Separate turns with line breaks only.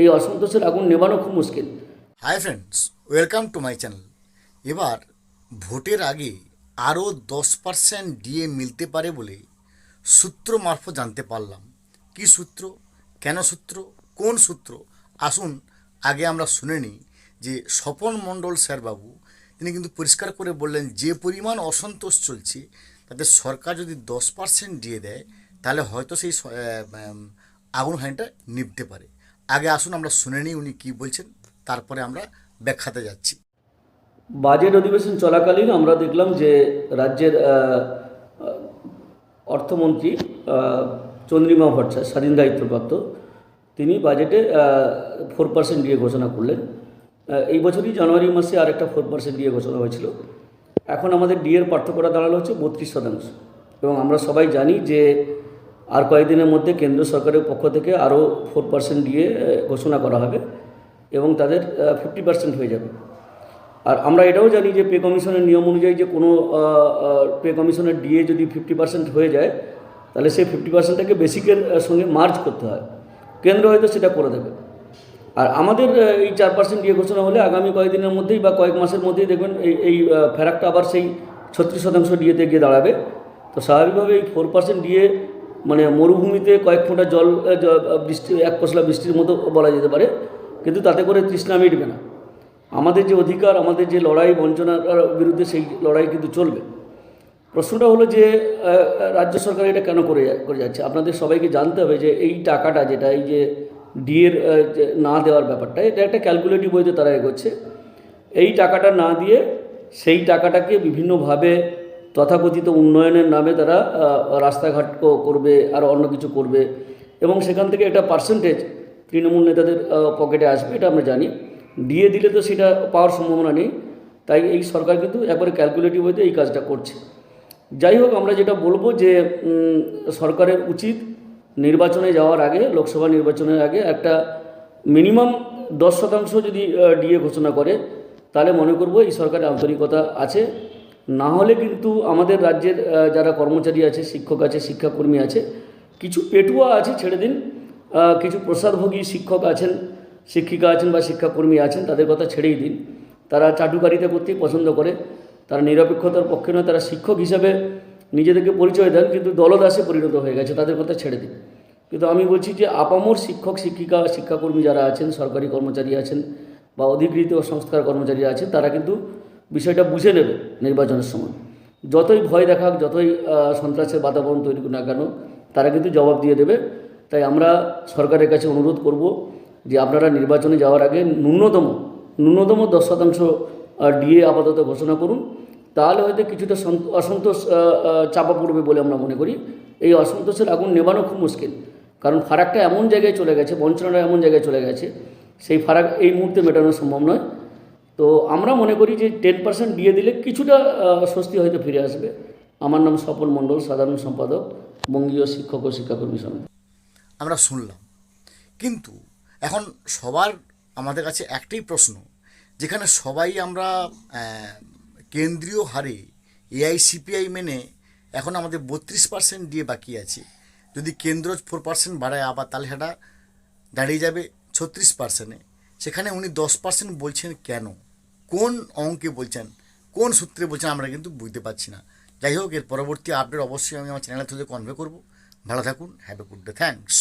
এই অসন্তোষের আগুন নেবানো খুব মুশকিল।
Hi friends welcome to my channel এবার ভোটের আগে আরও দশ পার্সেন্ট ডিএ মিলতে পারে বলে সূত্র মারফত জানতে পারলাম। কি সূত্র? কেন সূত্র? কোন সূত্র? আসুন আগে আমরা শুনে নিই যে স্বপন মণ্ডল স্যারবাবু তিনি কিন্তু পরিষ্কার করে বললেন, যে পরিমাণ অসন্তোষ চলছে, তাতে সরকার যদি দশ পার্সেন্ট দিয়ে দেয়, তাহলে হয়তো সেই আগুন হানিটা নিভতে পারে। আগে আসুন, আমরা শুনে নিই উনি কী বলছেন, তারপরে আমরা ব্যাখ্যাতে যাচ্ছি।
বাজেট অধিবেশন চলাকালীন আমরা দেখলাম যে রাজ্যের অর্থমন্ত্রী চন্দ্রিমা ভট্টাচার্য, স্বাধীন দায়িত্বপ্রাপ্ত, তিনি বাজেটে ফোর পার্সেন্ট দিয়ে ঘোষণা করলেন। এই বছরই জানুয়ারি মাসে আরেকটা ফোর পার্সেন্ট দিয়ে ঘোষণা হয়েছিল। এখন আমাদের ডিএর পার্থক্যটা দাঁড়াল হচ্ছে বত্রিশ শতাংশ। এবং আমরা সবাই জানি যে আর কয়েকদিনের মধ্যে কেন্দ্র সরকারের পক্ষ থেকে আরও ফোর পার্সেন্ট দিয়ে ঘোষণা করা হবে এবং তাদের ফিফটি পার্সেন্ট হয়ে যাবে। আর আমরা এটাও জানি যে পে কমিশনের নিয়ম অনুযায়ী যে কোনো পে কমিশনের ডিএ যদি ফিফটি পার্সেন্ট হয়ে যায়, তাহলে সেই ফিফটি পার্সেন্টটাকে বেসিকের সঙ্গে মার্জ করতে হয়। কেন্দ্র হয়তো সেটা করে দেবে। আর আমাদের এই চার পার্সেন্ট ডিএ ঘোষণা হলে আগামী কয়েকদিনের মধ্যেই বা কয়েক মাসের মধ্যেই দেখবেন এই এই ফেরাকটা আবার সেই ছত্রিশ শতাংশ ডিএতে গিয়ে দাঁড়াবে। তো স্বাভাবিকভাবে এই ফোর পার্সেন্ট ডিএ মানে মরুভূমিতে কয়েক ফোঁটা জল বৃষ্টি, এক পশলা বৃষ্টির মতো বলা যেতে পারে, কিন্তু তাতে করে তৃষ্ণা মিটবে না। আমাদের যে অধিকার, আমাদের যে লড়াই বঞ্চনার বিরুদ্ধে সেই লড়াই কিন্তু চলবে। প্রশ্নটা হলো যে রাজ্য সরকার এটা কেন করে করে যাচ্ছে? আপনাদের সবাইকে জানতে হবে যে, এই টাকাটা যেটা, এই যে ডিএর না দেওয়ার ব্যাপারটা, এটা একটা ক্যালকুলেটিভ বইতে তারা এগোচ্ছে। এই টাকাটা না দিয়ে সেই টাকাটাকে বিভিন্নভাবে তথাকথিত উন্নয়নের নামে তারা রাস্তাঘাট করবে, আর অন্য কিছু করবে। এবং সেখান থেকে একটা পার্সেন্টেজ তৃণমূল নেতাদের পকেটে আসবে, এটা আমরা জানি। দিয়ে দিলে তো সেটা পাওয়ার সম্ভাবনা নেই। তাই এই সরকার কিন্তু একবারে ক্যালকুলেটিভ হইতে এই কাজটা করছে। যাই হোক, আমরা যেটা বলব যে সরকারের উচিত নির্বাচনে যাওয়ার আগে, লোকসভা নির্বাচনের আগে একটা মিনিমাম দশ শতাংশ যদি ডিএ ঘোষণা করে, তাহলে মনে করব এই সরকারের আন্তরিকতা আছে। না হলে কিন্তু আমাদের রাজ্যের যারা কর্মচারী আছে, শিক্ষক আছে, শিক্ষাকর্মী আছে, কিছু পেটুয়া আছে, ছেড়ে দিন। কিছু প্রসাদভোগী শিক্ষক আছেন, শিক্ষিকা আছেন বা শিক্ষাকর্মী আছেন, তাদের কথা ছেড়েই দিন। তারা চাটুকারিতা করতেই পছন্দ করে। তারা নিরপেক্ষতার পক্ষে নয়, তারা শিক্ষক হিসাবে নিজেদেরকে পরিচয় দেন, কিন্তু দলদাসে পরিণত হয়ে গেছে, তাদের কথা ছেড়ে দিন। কিন্তু আমি বলছি যে, আপামর শিক্ষক, শিক্ষিকা, শিক্ষাকর্মী যারা আছেন, সরকারি কর্মচারী আছেন বা অধিকৃত সংস্থার কর্মচারী আছেন, তারা কিন্তু বিষয়টা বুঝে নেবে নির্বাচনের সময়। যতই ভয় দেখাক, যতই সন্ত্রাসের বাতাবরণ তৈরি না কেন, তারা কিন্তু জবাব দিয়ে দেবে। তাই আমরা সরকারের কাছে অনুরোধ করব যে আপনারা নির্বাচনে যাওয়ার আগে ন্যূনতম ন্যূনতম দশ শতাংশ ডিএ আপাতত ঘোষণা করুন। তাহলে হয়তো কিছুটা সন্ত- অসন্তোষ চাপা পড়বে বলে আমরা মনে করি। এই অসন্তোষের আগুন নেবানো খুব মুশকিল। কারণ ফারাকটা এমন জায়গায় চলে গেছে, বঞ্চনাটা এমন জায়গায় চলে গেছে, সেই ফারাক এই মুহূর্তে মেটানো সম্ভব নয়। তো আমরা মনে করি যে টেন পার্সেন্ট দিয়ে দিলে কিছুটা স্বস্তি হয়তো ফিরে আসবে। আমার নাম স্বপন মণ্ডল, সাধারণ সম্পাদক, বঙ্গীয় শিক্ষক ও শিক্ষাকর্মী সমিতি।
আমরা শুনলাম। কিন্তু এখন সবার, আমাদের কাছে একটাই প্রশ্ন, যেখানে সবাই আমরা কেন্দ্রীয় হারে এআইসিপিআই মেনে এখন আমাদের বত্রিশ পার্সেন্ট দিয়ে বাকি আছে। যদি কেন্দ্র ফোর পার্সেন্ট বাড়ায় আবার, তাহলে সেটা দাঁড়িয়ে যাবে ছত্রিশ পার্সেন্টে সেখানে উনি দশ পার্সেন্ট বলছেন কেন? কোন অঙ্কে বলছেন, কোন সূত্রে বলছেন আমরা কিন্তু বুঝতে পারছি না। যাই হোক, এর পরবর্তী আপডেট অবশ্যই আমি আমার চ্যানেলের থ্রুতে কনভে করব। ভালো থাকুন have a good day thanks